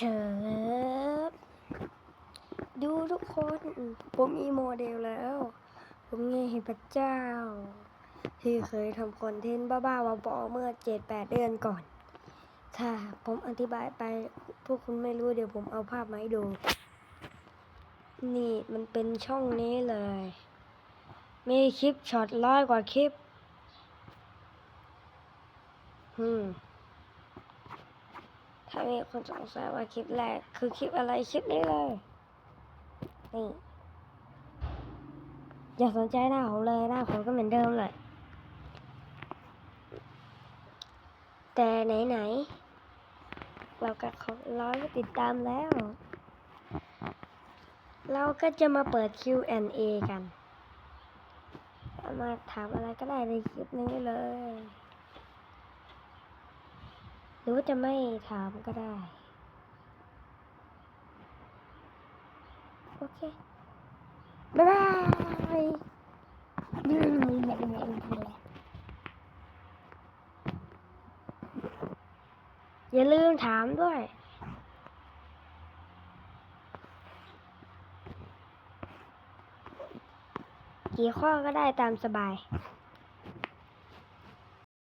เชิบดูทุกคน ผมมีโมเดลแล้ว ผมไงเห็นพระเจ้า ที่เคยทำคอนเทนต์บ้าๆบอๆเมื่อเจ็ดแปดเดือนก่อนถ้าผมอธิบายไป พวกคุณไม่รู้เดี๋ยวผมเอาภาพมาให้ดู นี่มันเป็นช่องนี้เลย มีคลิปช็อตร้อยกว่าคลิป อืม ถ้ามีคนสงสัยว่าคลิปแรก คือคลิปอะไรคลิปนี้เลยนี่อย่าสนใจหน้าผมเลยหน้าผมก็เหมือนเดิมเลยแต่ไหนๆเราก็ของร้อยก็ติดตามแล้ว เราก็จะมาเปิด Q&A กัน มาถามอะไรก็ได้ในคลิปนี้เลย รือว่าจะไม่ถามก็ได้ โอเค บ๊ายบายอย่าลืมถามด้วยกี่ข้อก็ได้ตามสบาย